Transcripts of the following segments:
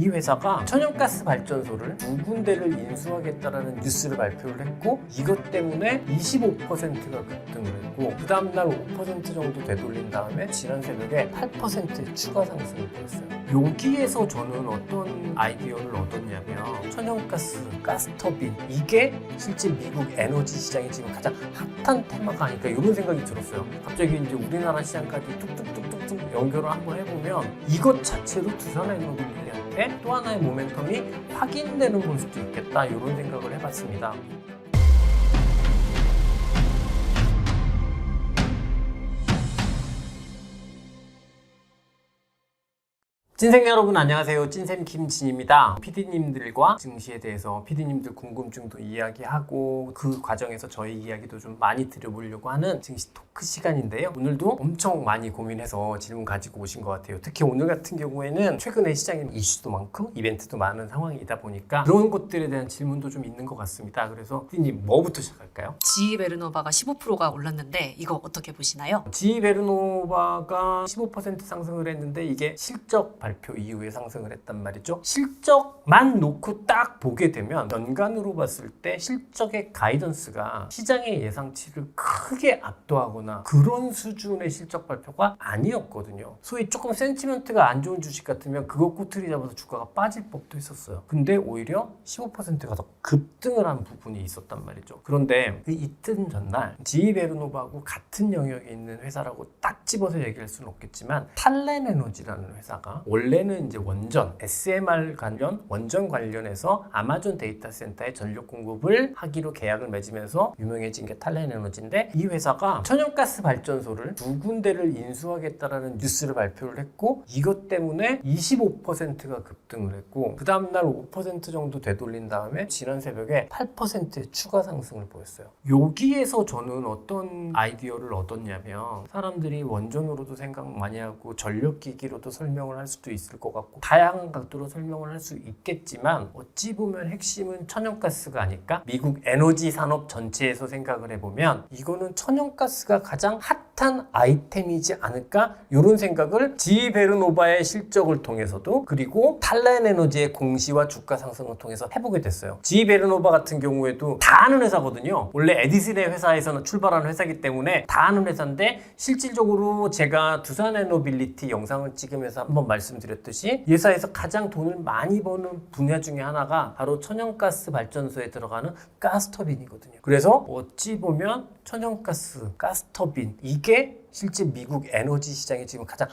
이 회사가 천연가스 발전소를 두 군데를 인수하겠다라는 뉴스를 발표를 했고 이것 때문에 25%가 급등을 했고 그 다음날 5% 정도 되돌린 다음에 지난 새벽에 8% 추가 상승을 보였어요. 여기에서 저는 어떤 아이디어를 얻었냐면 천연가스, 가스터빈 이게 실제 미국 에너지 시장이 지금 가장 핫한 테마가 아닐까 이런 생각이 들었어요. 갑자기 이제 우리나라 시장까지 뚝뚝뚝뚝뚝 연결을 한번 해보면 이것 자체로 두산 에너빌리티 한테 또 하나의 모멘텀이 확인되는 걸 수도 있겠다 이런 생각을 해봤습니다. 찐생 여러분 안녕하세요. 찐샘 김진입니다. PD님들과 증시에 대해서 PD님들 궁금증도 이야기하고 그 과정에서 저희 이야기도 좀 많이 드려보려고 하는 증시 토 크 시간인데요. 오늘도 엄청 많이 고민해서 질문 가지고 오신 것 같아요. 특히 오늘 같은 경우에는 최근에 시장에 이슈도 많고 이벤트도 많은 상황이다 보니까 그런 것들에 대한 질문도 좀 있는 것 같습니다. 그래서 PD님 뭐부터 시작할까요? 지이 베르노바가 15%가 올랐는데 이거 어떻게 보시나요? 지 베르노바가 15% 상승을 했는데 이게 실적 발표 이후에 상승을 했단 말이죠. 실적만 놓고 딱 보게 되면 연간으로 봤을 때 실적의 가이던스가 시장의 예상치를 크게 압도하거나 그런 수준의 실적 발표가 아니었거든요. 소위 조금 센티멘트가 안 좋은 주식 같으면 그거 꼬투리 잡아서 주가가 빠질 법도 했었어요. 근데 오히려 15%가 더 급등을 한 부분이 있었단 말이죠. 그런데 그 이틀 전날 지이 베르노바하고 같은 영역에 있는 회사라고 딱 집어서 얘기할 수는 없겠지만 탈렌 에너지라는 회사가 원래는 이제 원전 SMR 관련 원전 관련해서 아마존 데이터 센터에 전력 공급을 하기로 계약을 맺으면서 유명해진 게 탈렌 에너지인데 이 회사가 천연 가스 발전소를 두 군데를 인수하겠다라는 뉴스를 발표를 했고 이것 때문에 25%가 급등을 했고 그 다음날 5% 정도 되돌린 다음에 지난 새벽에 8%의 추가 상승을 보였어요. 여기에서 저는 어떤 아이디어를 얻었냐면 사람들이 원전으로도 생각 많이 하고 전력기기로도 설명을 할 수도 있을 것 같고 다양한 각도로 설명을 할 수 있겠지만 어찌 보면 핵심은 천연가스가 아닐까? 미국 에너지 산업 전체에서 생각을 해보면 이거는 천연가스가 가장 핫한 아이템이지 않을까? 이런 생각을 지 베르노바의 실적을 통해서도 그리고 탈렌 에너지의 공시와 주가 상승을 통해서 해보게 됐어요. 지 베르노바 같은 경우에도 다 아는 회사거든요. 원래 에디슨의 회사에서는 출발하는 회사이기 때문에 다 아는 회사인데 실질적으로 제가 두산 에너빌리티 영상을 찍으면서 한번 말씀드렸듯이 이 회사에서 가장 돈을 많이 버는 분야 중에 하나가 바로 천연가스 발전소에 들어가는 가스터빈이거든요. 그래서 어찌 보면 천연가스, 가스터빈. 이게 실제 미국 에너지 시장이 지금 가장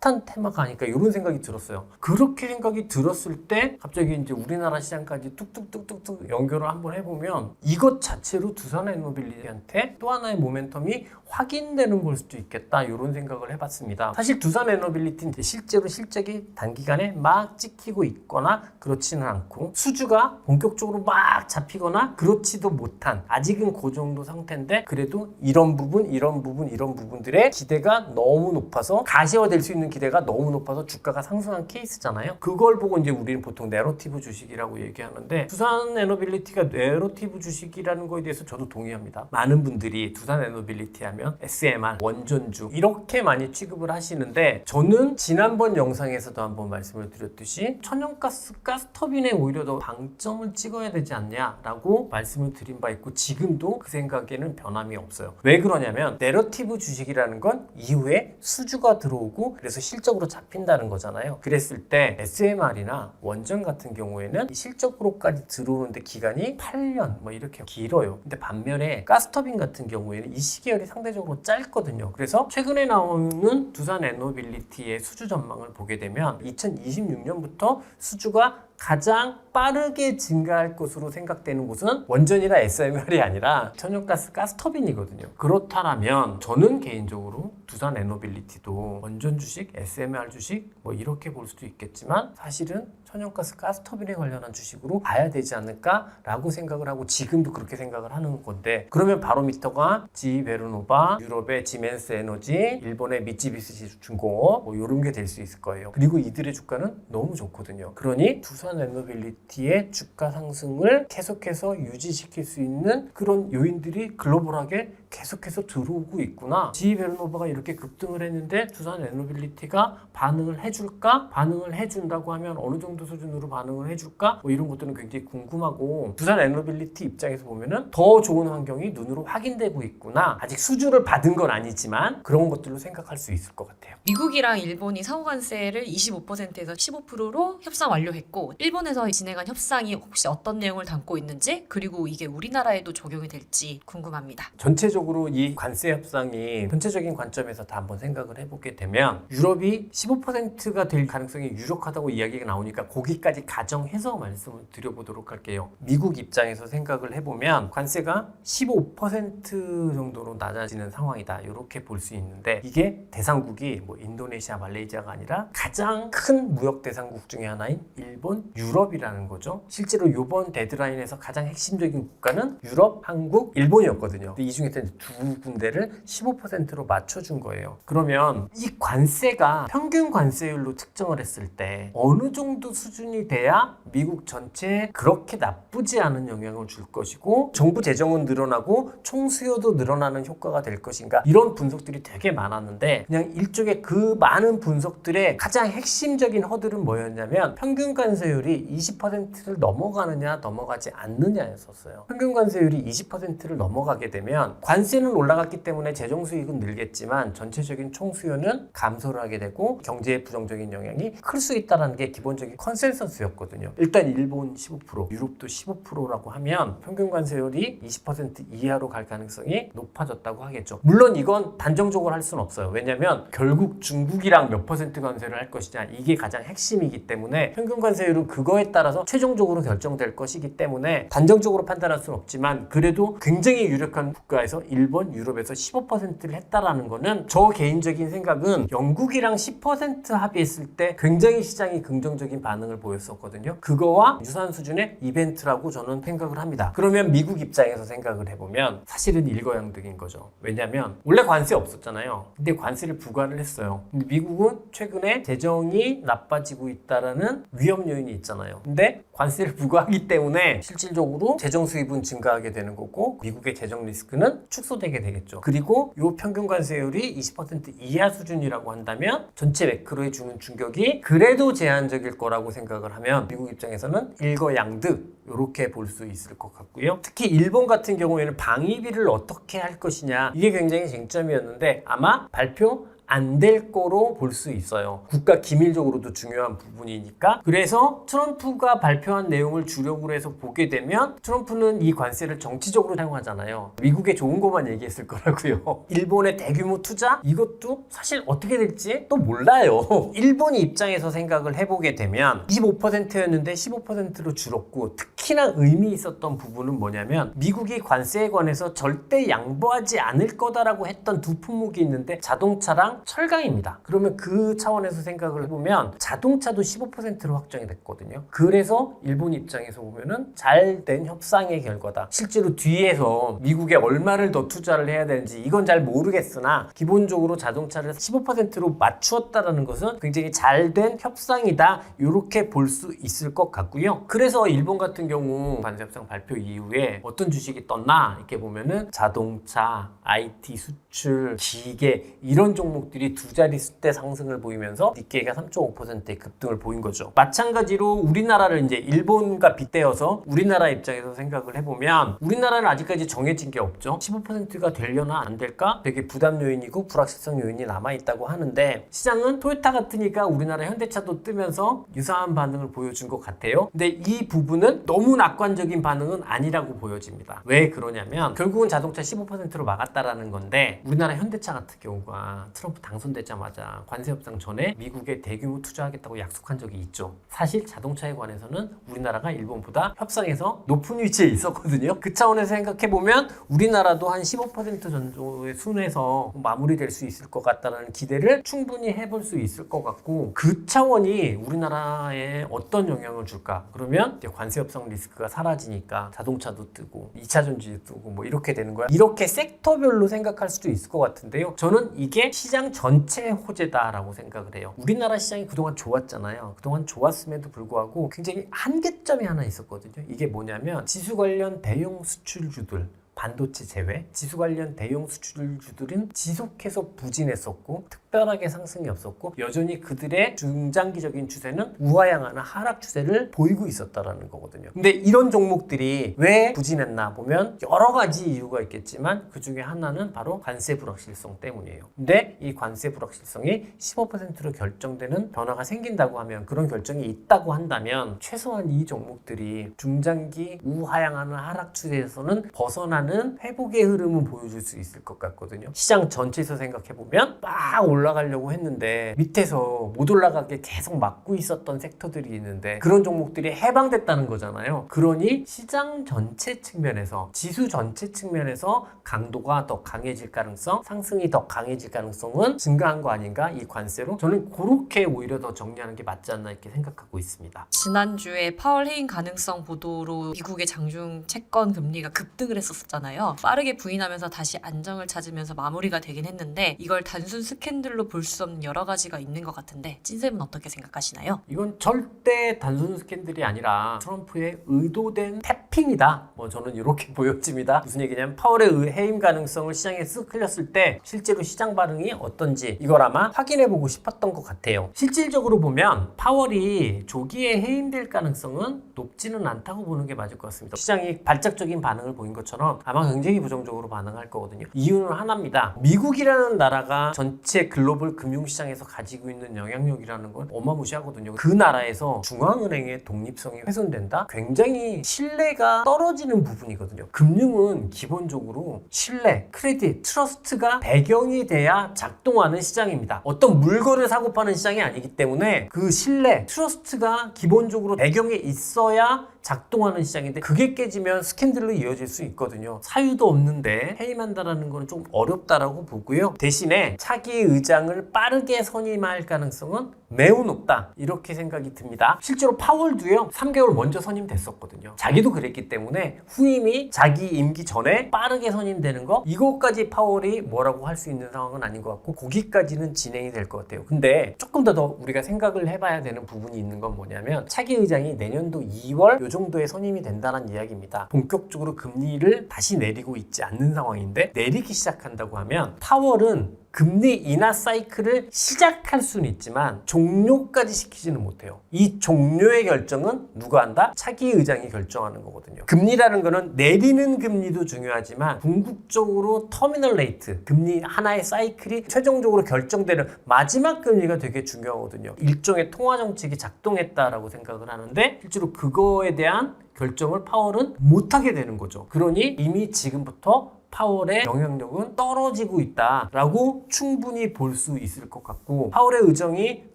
핫한 테마가 아닐까 이런 생각이 들었어요. 그렇게 생각이 들었을 때 갑자기 이제 우리나라 시장까지 뚝뚝뚝뚝뚝 연결을 한번 해보면 이것 자체로 두산 에너빌리티한테 또 하나의 모멘텀이 확인되는 걸 수도 있겠다 이런 생각을 해봤습니다. 사실 두산 에너빌리티는 실제로 실적이 단기간에 막 찍히고 있거나 그렇지는 않고 수주가 본격적으로 막 잡히거나 그렇지도 못한 아직은 그 정도 상태인데 그래도 이런 부분 이런 부분 이런 부분들의 기대가 너무 높아서 가시화될 수 있는 기대가 너무 높아서 주가가 상승한 케이스잖아요. 그걸 보고 이제 우리는 보통 내러티브 주식이라고 얘기하는데 두산 에너빌리티가 내러티브 주식이라는 거에 대해서 저도 동의합니다. 많은 분들이 두산 에너빌리티 하면 SMR, 원전주 이렇게 많이 취급을 하시는데 저는 지난번 영상에서도 한번 말씀을 드렸듯이 천연가스 가스터빈에 오히려 더 방점을 찍어야 되지 않냐라고 말씀을 드린 바 있고 지금도 그 생각에는 변함이 없어요. 왜 그러냐면 내러티브 주식이라는 건 이후에 수주가 들어오고 그래서 실적으로 잡힌다는 거잖아요. 그랬을 때 SMR이나 원전 같은 경우에는 이 실적으로까지 들어오는데 기간이 8년 뭐 이렇게 길어요. 근데 반면에 가스터빈 같은 경우에는 이 시기열이 상대적으로 짧거든요. 그래서 최근에 나오는 두산 에너빌리티의 수주 전망을 보게 되면 2026년부터 수주가 가장 빠르게 증가할 것으로 생각되는 곳은 원전이나 SMR이 아니라 천연가스 가스터빈이거든요. 그렇다면 저는 개인적으로 두산 에너빌리티도 원전 주식, SMR 주식 뭐 이렇게 볼 수도 있겠지만 사실은 천연가스 가스터빈에 관련한 주식으로 봐야 되지 않을까라고 생각을 하고 지금도 그렇게 생각을 하는 건데 그러면 바로미터가 지 베르노바, 유럽의 지멘스 에너지, 일본의 미쯔비시 중공업 뭐 이런 게 될 수 있을 거예요. 그리고 이들의 주가는 너무 좋거든요. 그러니 두산 에너빌리티의 주가 상승을 계속해서 유지시킬 수 있는 그런 요인들이 글로벌하게 계속해서 들어오고 있구나. GE 벨노바가 이렇게 급등을 했는데 두산 에너빌리티가 반응을 해줄까? 반응을 해준다고 하면 어느 정도 수준으로 반응을 해줄까? 뭐 이런 것들은 굉장히 궁금하고 두산 에너빌리티 입장에서 보면은 더 좋은 환경이 눈으로 확인되고 있구나. 아직 수주를 받은 건 아니지만 그런 것들로 생각할 수 있을 것 같아요. 미국이랑 일본이 상호관세를 25%에서 15%로 협상 완료했고 일본에서 진행한 협상이 혹시 어떤 내용을 담고 있는지 그리고 이게 우리나라에도 적용이 될지 궁금합니다. 전체적으로 이 관세 협상이 전체적인 관점에서 다 한번 생각을 해보게 되면 유럽이 15%가 될 가능성이 유력하다고 이야기가 나오니까 거기까지 가정해서 말씀을 드려보도록 할게요. 미국 입장에서 생각을 해보면 관세가 15% 정도로 낮아지는 상황이다. 이렇게 볼 수 있는데 이게 대상국이 뭐 인도네시아, 말레이시아가 아니라 가장 큰 무역 대상국 중에 하나인 일본, 유럽이라는 거죠. 실제로 이번 데드라인에서 가장 핵심적인 국가는 유럽, 한국, 일본이었거든요. 이 이제 두 군데를 15%로 맞춰준 거예요. 그러면 이 관세가 평균 관세율로 측정을 했을 때 어느 정도 수준이 돼야 미국 전체에 그렇게 나쁘지 않은 영향을 줄 것이고 정부 재정은 늘어나고 총수요도 늘어나는 효과가 될 것인가 이런 분석들이 되게 많았는데 그냥 일종의 그 많은 분석들의 가장 핵심적인 허들은 뭐였냐면 평균 관세율이 20%를 넘어가느냐 넘어가지 않느냐였었어요. 평균 관세율이 20%를 넘어가게 되면 관세는 올라갔기 때문에 재정 수익은 늘겠지만 전체적인 총수요는 감소를 하게 되고 경제에 부정적인 영향이 클 수 있다는 게 기본적인 컨 센서스였거든요. 일단 일본 15%, 유럽도 15%라고 하면 평균 관세율이 20% 이하로 갈 가능성이 높아졌다고 하겠죠. 물론 이건 단정적으로 할 수는 없어요. 왜냐하면 결국 중국이랑 몇 퍼센트 관세를 할 것이냐 이게 가장 핵심이기 때문에 평균 관세율은 그거에 따라서 최종적으로 결정될 것이기 때문에 단정적으로 판단할 수는 없지만 그래도 굉장히 유력한 국가에서 일본, 유럽에서 15%를 했다라는 거는 저 개인적인 생각은 영국이랑 10% 합의했을 때 굉장히 시장이 긍정적인 반응 을 보였었거든요. 그거와 유사한 수준의 이벤트라고 저는 생각을 합니다. 그러면 미국 입장에서 생각을 해보면 사실은 일거양득인 거죠. 왜냐하면 원래 관세 없었잖아요. 근데 관세를 부과를 했어요. 근데 미국은 최근에 재정이 나빠지고 있다라는 위험 요인이 있잖아요. 근데 관세를 부과하기 때문에 실질적으로 재정 수입은 증가하게 되는 거고 미국의 재정 리스크는 축소되게 되겠죠. 그리고 이 평균 관세율이 20% 이하 수준이라고 한다면 전체 매크로에 주는 충격이 그래도 제한적일 거라고 생각을 하면 미국 입장에서는 일거양득 이렇게 볼 수 있을 것 같고요. 특히 일본 같은 경우에는 방위비를 어떻게 할 것이냐 이게 굉장히 쟁점이었는데 아마 발표 안 될 거로 볼 수 있어요. 국가 기밀적으로도 중요한 부분이니까. 그래서 트럼프가 발표한 내용을 주력으로 해서 보게 되면 트럼프는 이 관세를 정치적으로 사용하잖아요. 미국에 좋은 것만 얘기했을 거라고요. 일본의 대규모 투자? 이것도 사실 어떻게 될지 또 몰라요. 일본이 입장에서 생각을 해보게 되면 25%였는데 15%로 줄었고 특히나 의미 있었던 부분은 뭐냐면 미국이 관세에 관해서 절대 양보하지 않을 거다라고 했던 두 품목이 있는데 자동차랑 철강입니다. 그러면 그 차원에서 생각을 해보면 자동차도 15%로 확정이 됐거든요. 그래서 일본 입장에서 보면은 잘 된 협상의 결과다. 실제로 뒤에서 미국에 얼마를 더 투자를 해야 되는지 이건 잘 모르겠으나 기본적으로 자동차를 15%로 맞추었다라는 것은 굉장히 잘 된 협상이다. 이렇게 볼 수 있을 것 같고요. 그래서 일본 같은 경우 관세 협상 발표 이후에 어떤 주식이 떴나 이렇게 보면은 자동차, IT 수출, 기계 이런 종목들이 두 자릿수대 상승을 보이면서 니케이가 3.5%의 급등을 보인 거죠. 마찬가지로 우리나라를 이제 일본과 빗대어서 우리나라 입장에서 생각을 해보면 우리나라는 아직까지 정해진 게 없죠. 15%가 되려나 안 될까? 되게 부담 요인이고 불확실성 요인이 남아 있다고 하는데 시장은 토요타 같으니까 우리나라 현대차도 뜨면서 유사한 반응을 보여준 것 같아요. 근데 이 부분은 너무 낙관적인 반응은 아니라고 보여집니다. 왜 그러냐면 결국은 자동차 15%로 막았다라는 건데 우리나라 현대차 같은 경우가 트럼프 당선되자마자 관세 협상 전에 미국에 대규모 투자하겠다고 약속한 적이 있죠. 사실 자동차에 관해서는 우리나라가 일본보다 협상에서 높은 위치에 있었거든요. 그 차원에서 생각해 보면 우리나라도 한 15% 정도의 순에서 마무리될 수 있을 것 같다는 기대를 충분히 해볼 수 있을 것 같고 그 차원이 우리나라에 어떤 영향을 줄까? 그러면 관세 협상 리스크가 사라지니까 자동차도 뜨고 2차 전지도 뜨고 뭐 이렇게 되는 거야. 이렇게 섹터별로 생각할 수도 있을 것 같은데요. 저는 이게 시장 전체의 호재다라고 생각을 해요. 우리나라 시장이 그동안 좋았잖아요. 그동안 좋았음에도 불구하고 굉장히 한계점이 하나 있었거든요. 이게 뭐냐면 지수 관련 대형 수출주들 반도체 제외, 지수 관련 대형 수출주들은 지속해서 부진했었고 특별하게 상승이 없었고 여전히 그들의 중장기적인 추세는 우하향하는 하락 추세를 보이고 있었다라는 거거든요. 근데 이런 종목들이 왜 부진했나 보면 여러 가지 이유가 있겠지만 그 중에 하나는 바로 관세 불확실성 때문이에요. 근데 이 관세 불확실성이 15%로 결정되는 변화가 생긴다고 하면 그런 결정이 있다고 한다면 최소한 이 종목들이 중장기 우하향하는 하락 추세에서는 벗어나는 회복의 흐름을 보여줄 수 있을 것 같거든요. 시장 전체에서 생각해 보면 막 올라 가려고 했는데 밑에서 못 올라가게 계속 막고 있었던 섹터들이 있는데 그런 종목들이 해방됐다는 거잖아요. 그러니 시장 전체 측면에서 지수 전체 측면에서 강도가 더 강해질 가능성, 상승이 더 강해질 가능성은 증가한 거 아닌가 이 관세로 저는 그렇게 오히려 더 정리하는 게 맞지 않나 이렇게 생각하고 있습니다. 지난주에 파월 해임 가능성 보도로 미국의 장중 채권 금리가 급등을 했었잖아요. 빠르게 부인하면서 다시 안정을 찾으면서 마무리가 되긴 했는데 이걸 단순 스캔들 로 볼 수 없는 여러 가지가 있는 것 같은데 찐쌤은 어떻게 생각하시나요? 이건 절대 단순 스캔들이 아니라 트럼프의 의도된 태핑이다. 뭐 저는 이렇게 보여집니다. 무슨 얘기냐면 파월의 의- 해임 가능성을 시장에 쓱 흘렸을 때 실제로 시장 반응이 어떤지 이걸 아마 확인해 보고 싶었던 것 같아요. 실질적으로 보면 파월이 조기에 해임될 가능성은 높지는 않다고 보는 게 맞을 것 같습니다. 시장이 발작적인 반응을 보인 것처럼 아마 굉장히 부정적으로 반응할 거거든요. 이유는 하나입니다. 미국이라는 나라가 전체 글 로벌 금융시장에서 가지고 있는 영향력이라는 건 어마무시하거든요. 그 나라에서 중앙은행의 독립성이 훼손된다? 굉장히 신뢰가 떨어지는 부분이거든요. 금융은 기본적으로 신뢰, 크레딧, 트러스트가 배경이 돼야 작동하는 시장입니다. 어떤 물건을 사고 파는 시장이 아니기 때문에 그 신뢰, 트러스트가 기본적으로 배경에 있어야 작동하는 시장인데 그게 깨지면 스캔들로 이어질 수 있거든요. 사유도 없는데 해임한다라는 거는 좀 어렵다라고 보고요. 대신에 차기 의장을 빠르게 선임할 가능성은 매우 높다. 이렇게 생각이 듭니다. 실제로 파월도요. 3개월 먼저 선임됐었거든요. 자기도 그랬기 때문에 후임이 자기 임기 전에 빠르게 선임되는 거 이것까지 파월이 뭐라고 할 수 있는 상황은 아닌 것 같고 거기까지는 진행이 될 것 같아요. 근데 조금 더, 더 우리가 생각을 해봐야 되는 부분이 있는 건 뭐냐면 차기 의장이 내년도 2월 요 정도에 선임이 된다는 이야기입니다. 본격적으로 금리를 다시 내리고 있지 않는 상황인데 내리기 시작한다고 하면 파월은 금리 인하 사이클을 시작할 수는 있지만 종료까지 시키지는 못해요. 이 종료의 결정은 누가 한다? 차기 의장이 결정하는 거거든요. 금리라는 거는 내리는 금리도 중요하지만 궁극적으로 터미널 레이트, 금리 하나의 사이클이 최종적으로 결정되는 마지막 금리가 되게 중요하거든요. 일종의 통화 정책이 작동했다라고 생각을 하는데 실제로 그거에 대한 결정을 파월은 못하게 되는 거죠. 그러니 이미 지금부터 파월의 영향력은 떨어지고 있다라고 충분히 볼 수 있을 것 같고 파월의 의정이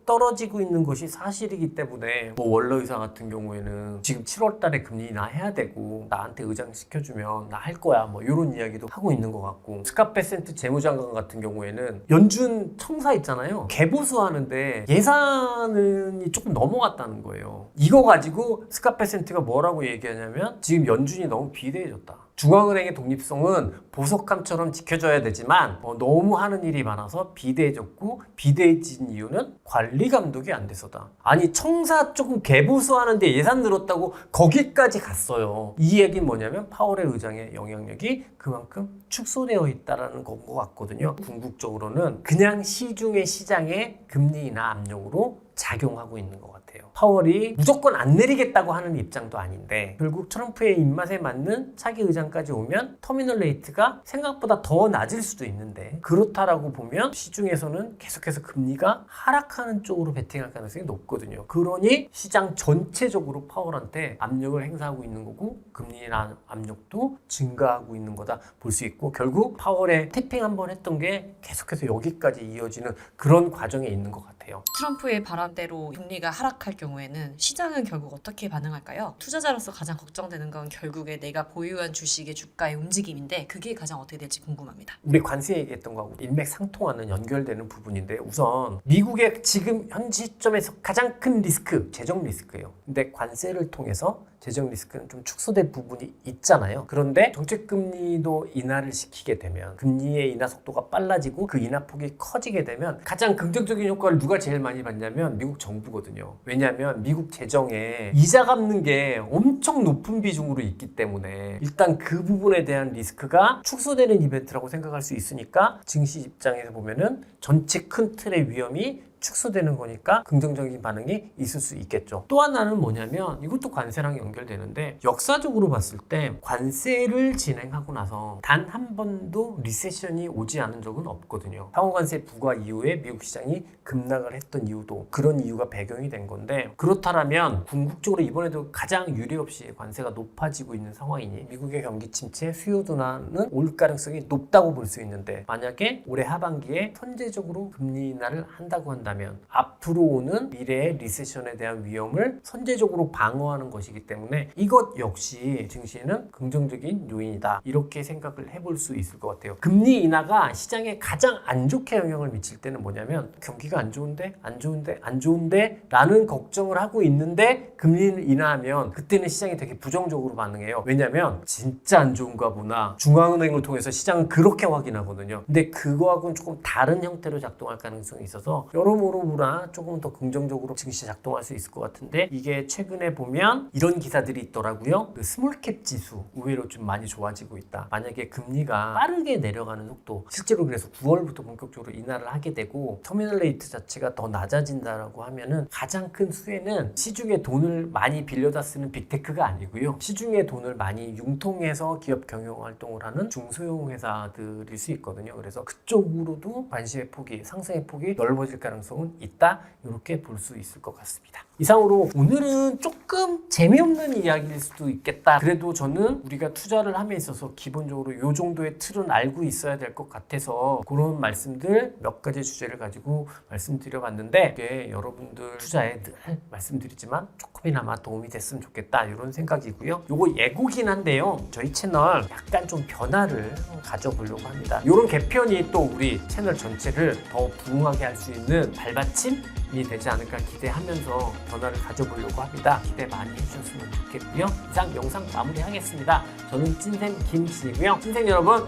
떨어지고 있는 것이 사실이기 때문에 뭐 원로 의사 같은 경우에는 지금 7월 달에 금리 나 해야 되고 나한테 의장 시켜주면 나 할 거야 뭐 이런 이야기도 하고 있는 것 같고 스카페센트 재무장관 같은 경우에는 연준 청사 있잖아요. 개보수 하는데 예산이 조금 넘어갔다는 거예요. 이거 가지고 스카페센트가 뭐라고 얘기하냐면 지금 연준이 너무 비대해졌다. 중앙은행의 독립성은 보석함처럼 지켜져야 되지만 어, 너무 하는 일이 많아서 비대해졌고 비대해진 이유는 관리 감독이 안 돼서다. 아니 청사 조금 개보수하는데 예산 늘었다고 거기까지 갔어요. 이 얘기는 뭐냐면 파월의 의장의 영향력이 그만큼 축소되어 있다라는 건 것 같거든요. 궁극적으로는 그냥 시중의 시장의 금리 인하 압력으로 작용하고 있는 것 같아요. 파월이 무조건 안 내리겠다고 하는 입장도 아닌데 결국 트럼프의 입맛에 맞는 차기 의장까지 오면 터미널 레이트가 생각보다 더 낮을 수도 있는데 그렇다라고 보면 시중에서는 계속해서 금리가 하락하는 쪽으로 베팅할 가능성이 높거든요. 그러니 시장 전체적으로 파월한테 압력을 행사하고 있는 거고 금리 인하 압력도 증가하고 있는 거다 볼 수 있고 결국 파월의 태핑 한번 했던 게 계속해서 여기까지 이어지는 그런 과정에 있는 것 같아요. 트럼프의 바람대로 금리가 하락할 경우에는 시장은 결국 어떻게 반응할까요? 투자자로서 가장 걱정되는 건 결국에 내가 보유한 주식의 주가의 움직임인데 그게 가장 어떻게 될지 궁금합니다. 우리 관세 얘기했던 거하고 일맥상통하는 연결되는 부분인데 우선 미국의 지금 현 시점에서 가장 큰 리스크 재정 리스크예요. 근데 관세를 통해서 재정 리스크는 좀 축소된 부분이 있잖아요. 그런데 정책 금리도 인하를 시키게 되면 금리의 인하 속도가 빨라지고 그 인하 폭이 커지게 되면 가장 긍정적인 효과를 누가 누가 제일 많이 받냐면 미국 정부거든요. 왜냐하면 미국 재정에 이자 갚는 게 엄청 높은 비중으로 있기 때문에 일단 그 부분에 대한 리스크가 축소되는 이벤트라고 생각할 수 있으니까 증시 입장에서 보면은 전체 큰 틀의 위험이 축소되는 거니까 긍정적인 반응이 있을 수 있겠죠. 또 하나는 뭐냐면 이것도 관세랑 연결되는데 역사적으로 봤을 때 관세를 진행하고 나서 단 한 번도 리세션이 오지 않은 적은 없거든요. 상호관세 부과 이후에 미국 시장이 급락을 했던 이유도 그런 이유가 배경이 된 건데 그렇다면 궁극적으로 이번에도 가장 유례 없이 관세가 높아지고 있는 상황이니 미국의 경기 침체 수요 둔화는 올 가능성이 높다고 볼 수 있는데 만약에 올해 하반기에 선제적으로 금리 인하를 한다고 한다면 앞으로 오는 미래의 리세션에 대한 위험을 선제적으로 방어하는 것이기 때문에 이것 역시 증시에는 긍정적인 요인이다. 이렇게 생각을 해볼 수 있을 것 같아요. 금리 인하가 시장에 가장 안 좋게 영향을 미칠 때는 뭐냐면 경기가 안 좋은데 안 좋은데 안 좋은데 라는 걱정을 하고 있는데 금리를 인하하면 그때는 시장이 되게 부정적으로 반응해요. 왜냐면 진짜 안 좋은가 보나 중앙은행을 통해서 시장은 그렇게 확인하거든요. 근데 그거하고는 조금 다른 형태로 작동할 가능성이 있어서 여러모 로나 조금 더 긍정적으로 증시 작동할 수 있을 것 같은데 이게 최근에 보면 이런 기사들이 있더라고요. 그 스몰캡 지수 의외로 좀 많이 좋아지고 있다. 만약에 금리가 빠르게 내려가는 속도 실제로 그래서 9월부터 본격적으로 인하를 하게 되고 터미널 레이트 자체가 더 낮아진다라고 하면은 가장 큰 수혜는 시중에 돈을 많이 빌려다 쓰는 빅테크가 아니고요. 시중에 돈을 많이 융통해서 기업 경영 활동을 하는 중소형 회사들일 수 있거든요. 그래서 그쪽으로도 관심의 폭이 상승의 폭이 넓어질 가능성은 있다 이렇게 볼 수 있을 것 같습니다 이상으로 오늘은 조금 재미없는 이야기일 수도 있겠다. 그래도 저는 우리가 투자를 함에 있어서 기본적으로 이 정도의 틀은 알고 있어야 될 것 같아서 그런 말씀들 몇 가지 주제를 가지고 말씀드려봤는데 이게 여러분들 투자에 늘 말씀드리지만 조금이나마 도움이 됐으면 좋겠다 이런 생각이고요. 요거 예고긴 한데요. 저희 채널 약간 좀 변화를 가져보려고 합니다. 이런 개편이 또 우리 채널 전체를 더 부흥하게 할 수 있는 발받침이 되지 않을까 기대하면서 변화를 가져보려고 합니다. 기대 많이 해주셨으면 좋겠고요. 이상 영상 마무리하겠습니다. 저는 찐샘 김진이고요. 찐샘 여러분,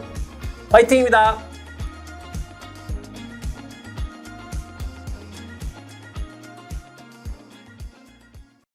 화이팅입니다.